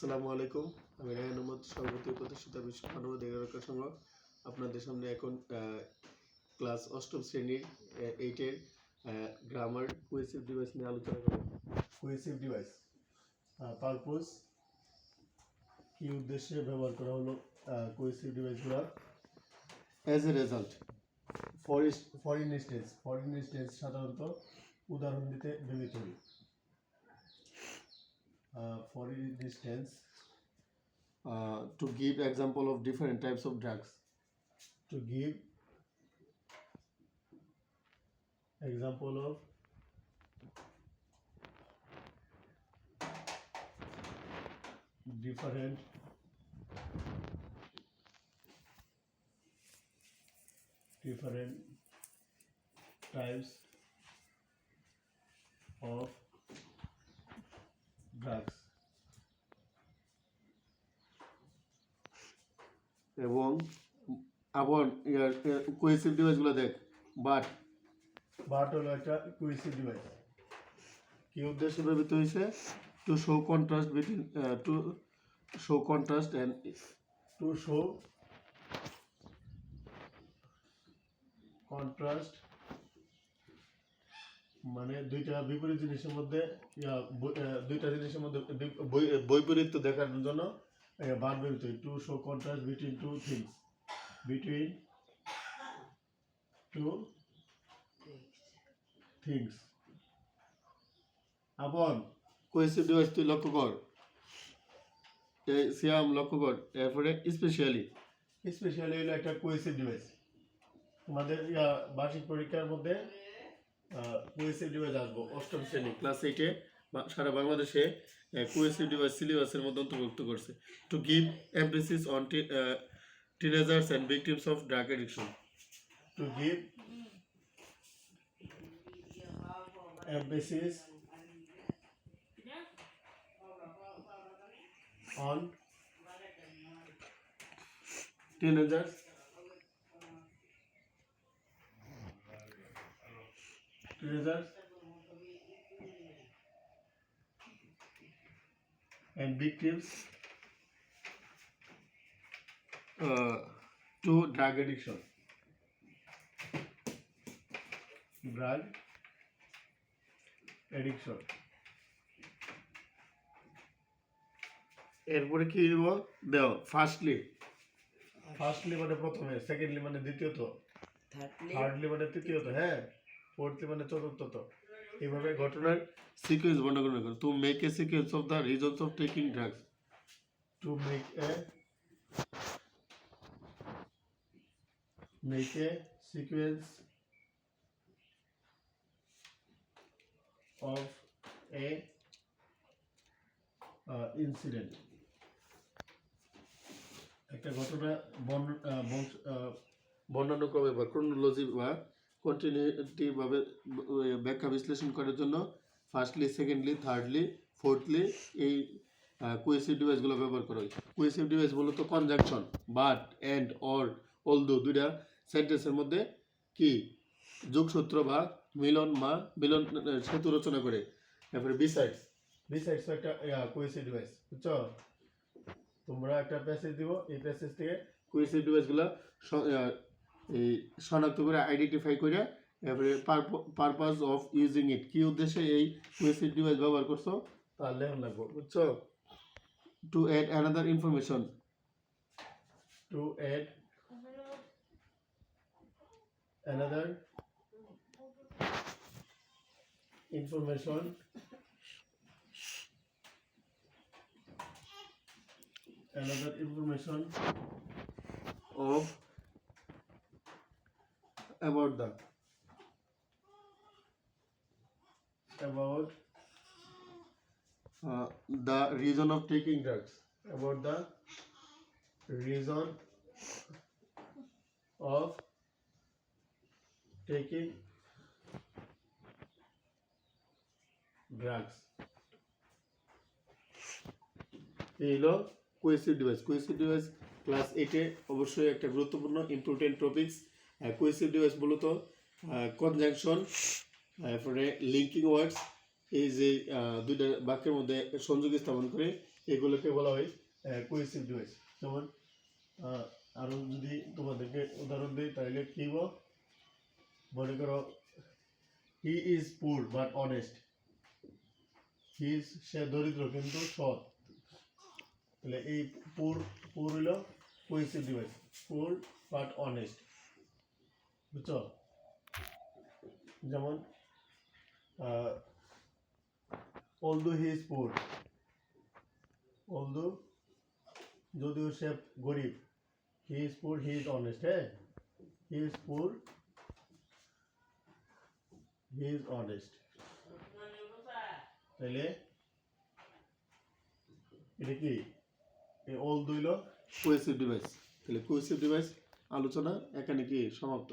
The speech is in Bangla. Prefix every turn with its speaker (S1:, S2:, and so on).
S1: আসসালামু আলাইকুম। আমি রায়ন আহমদ সভাপতি প্রতিষ্ঠিত বিশ্ব এগারোকার সংঘ। আপনাদের সামনে এখন ক্লাস অষ্টম শ্রেণির এইটের গ্রামার কোয়েসিভ ডিভাইস নিয়ে আলোচনা করব। কোয়েসিভ ডিভাইস পারপোজ কি উদ্দেশ্যে ব্যবহার করা হলো কোয়েসিভ ডিভাইসগুলো as a result for for instance for instance সাধারণত উদাহরণ দিতে ব্যবহৃত হয় uh, for instance, uh, to give example of different types of drugs. To give example of different different types of drugs এবং আবার কোয়েসিভ ডিভাইসগুলো দেখ বাট। বাট হলো একটা কোয়েসিভ ডিভাইস কি উদ্দেশ্যে ব্যবহৃত হয়েছে? To show contrast between to show contrast and to show contrast মানে দুইটা বিপরীত জিনিসের মধ্যে দুইটা জিনিসের মধ্যে বৈপরীত্য দেখানোর জন্য বার ব্যবহৃত to show contrast between two things between two things আপন কোয়েসিভ ডিভাইস তুই লক্ষ্য কর। এই সিয়াম লক্ষ্য কর। এরপরে স্পেশালি স্পেশালি হলো একটা কোয়েসিভ ডিভাইস তোমাদের বার্ষিক পরীক্ষার মধ্যে কোয়েসিভ ডিভাইস আসব। অষ্টম শ্রেণি ক্লাস এইটে সারা বাংলাদেশে কোয়েসিভ ডিভাইস সিলেবাসের মধ্যে অন্তর্ভুক্ত করছে। To give emphasis on teenagers and victims of drug addiction to give emphasis on teenagers teenagers and victims uh, to drug addiction. Drug addiction. এরপরে কি দিব? দেও ফার্স্টলি ফার্স্টলি মানে প্রথমে সেকেন্ডলি মানে দ্বিতীয়ত।
S2: থার্ডলি
S1: থার্ডলি মানে তৃতীয়ত হ্যাঁ। মানে চতুর্থত এইভাবে ঘটনার সিকোয়েন্স বর্ণনা করবে to make a sequence of the reasons of taking drugs to make a make a sequence of a uh, incident. একটা ঘটনা বর্ণ- আহ, বংশ- আহ, বর্ণানুক্রমে বা ক্রোনোলজি বা কন্টিনিউটি ভাবে ব- ব্যাখ্যা বিশ্লেষণ করার জন্য ফার্স্টলি সেকেন্ডলি থার্ডলি ফোর্থলি এই কোয়েসিভ ডিভাইসগুলো ব্যবহার করা হয়। কোয়েসিভ ডিভাইস মূলত conjunction but and or although দুইটা সেন্টেন্সের মধ্যে কি? যোগসূত্র বা মিলন মা, মিলন সেতু রচনা করে। তারপরে বিসাইডস বিসাইডস একটা কোয়েসিভ ডিভাইস বুঝছ? তোমরা একটা প্যাসেজ দিব, এই প্যাসেজ থেকে কোয়েসিভ ডিভাইসগুলো এই শনাক্ত করে আইডেন্টিফাই করে তারপরে পারপাস অফ ইউজিং ইট কি উদ্দেশ্যে এই কোয়েসিভ ডিভাইস ব্যবহার করছ? তার লেখন লাগবো বুঝছ? To add another information to add another information another information of about the about uh, the reason of taking drugs about the reason of taking drugs এই হলো cohesive device cohesive device class এইটে অবশ্যই একটা গুরুত্বপূর্ণ ইম্পর্টেন্ট টপিকস কোয়েসিভ ডিভাইস মূলত কনজাংশন তারপরে লিঙ্কিং ওয়ার্ডস এই যে দুইটা বাক্যের মধ্যে সংযোগ স্থাপন করে এগুলোকে বলা হয় কোয়েসিভ ডিভাইস যেমন আহ, আরও যদি তোমাদেরকে উদাহরণ দিই তাহলে কি মনে করো he is poor but honest he is সে দরিদ্র কিন্তু সৎ। তাহলে এই পুর পুর হলো cohesive device poor but honest বুঝছ? যেমন although he is poor although যদিও সে গরিব হি ইজ পুর হি ইজ অনেস্ট হ্যাঁ? হি ইজ পুর হি ইজ অনেস্ট তাইলে, এটা কি? অল দুইল কোয়েসিভ ডিভাইস তাহলে কোয়েসিভ ডিভাইস আলোচনা এখানে কি সমাপ্ত?